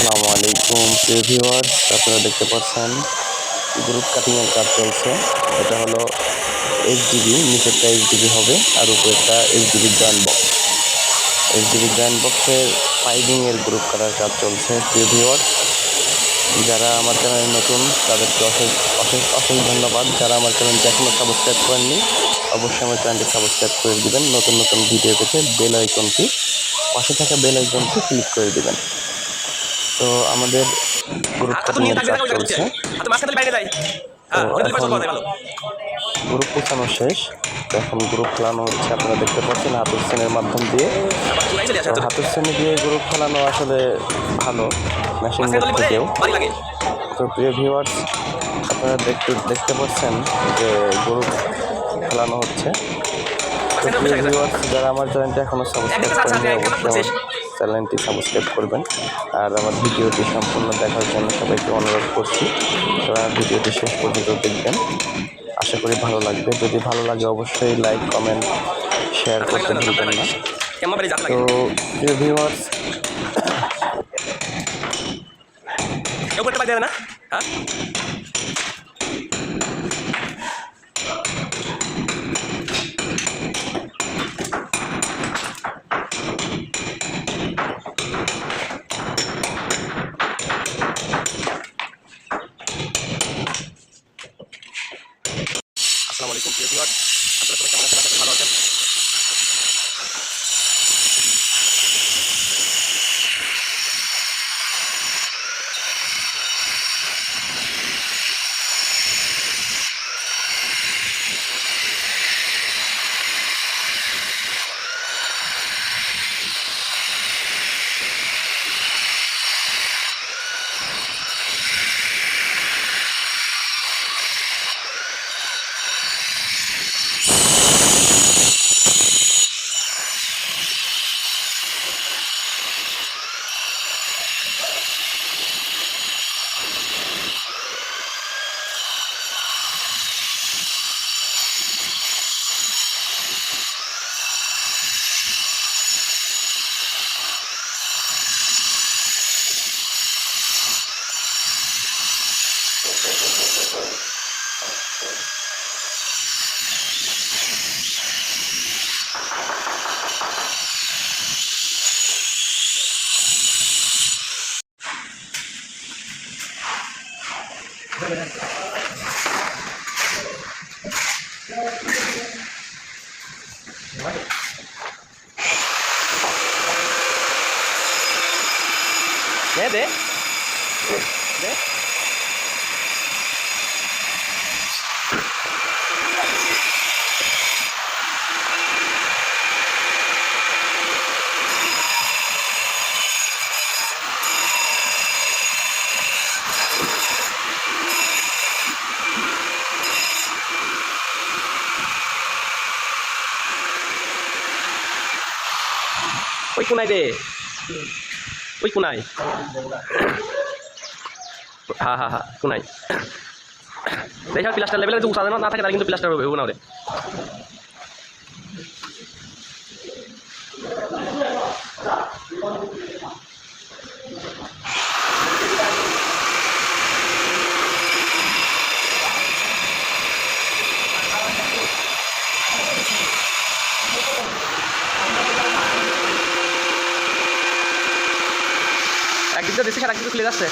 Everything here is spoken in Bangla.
আসসালামু আলাইকুম, প্রিয় ভিউয়ার্স, আপনারা দেখতে পাচ্ছেন গ্রুপ কাটিংয়ের কাজ চলছে। এটা হলো এইচডিবি নিচেরটা এইচডিবি হবে, আর উপরেরটা HDB joint box HDB joint বক্সের পাইপিংয়ের গ্রুপ কাটার কাজ চলছে, প্রিয় ভিউয়ার্স। যারা আমার চ্যানেলে নতুন, তাদেরকে অশেষ অশেষ অশেষ ধন্যবাদ। যারা আমার চ্যানেলটি এখনও সাবস্ক্রাইব করেননি, অবশ্যই আমার চ্যানেলটি সাবস্ক্রাইব করে দিবেন। নতুন নতুন ভিডিও পেতে বেল আইকনটি পাশে থাকা বেল আইকনটি ক্লিক করে দিবেন। তো আমাদের নিয়ে কাজ চলছে। গ্রুপ পোছানো শেষ। এখন গ্রুপ খেলানো হচ্ছে আপনারা দেখতে পাচ্ছেন হাতের শ্রেণির মাধ্যম দিয়ে। হাতের শ্রেণি দিয়ে গ্রুপ খেলানো আসলে ভালো। মেশিন থেকেও তো প্রিয় ভিউয়ার্স আপনারা দেখতে দেখতে পাচ্ছেন যে গ্রুপ খেলানো হচ্ছে। তো প্রিয় ভিউয়ার্স যারা আমার চ্যানেলটি এখনও সাবস্ক্রাইব অবশ্যই চ্যানেলটি সাবস্ক্রাইব করবেন। আর আমার ভিডিওটি সম্পূর্ণ দেখার জন্য সবাইকে অনুরোধ করছি। তারা ভিডিওটি শেষ পর্যন্ত দেখবেন। আশা করি ভালো লাগবে। যদি ভালো লাগে অবশ্যই লাইক, কমেন্ট, শেয়ার করতে ভুলবেন না। তো ভিউয়ার্স না? হ্যাঁ আসসালামু আলাইকুম প্রিয় ভিউয়ার আপনারা সবাই কেমন আছেন ভালো আছেন। দে দে দে কোনায় দে। ওই কোনায়। হা হা হা, কোনায়। দেখা প্লাস্টার লেভেলে যদি না থাকে, তাহলে কিন্তু প্লাস্টার হবে না ওরে। একদিক তো দিচ্ছে আর একদিন খুলে যাচ্ছে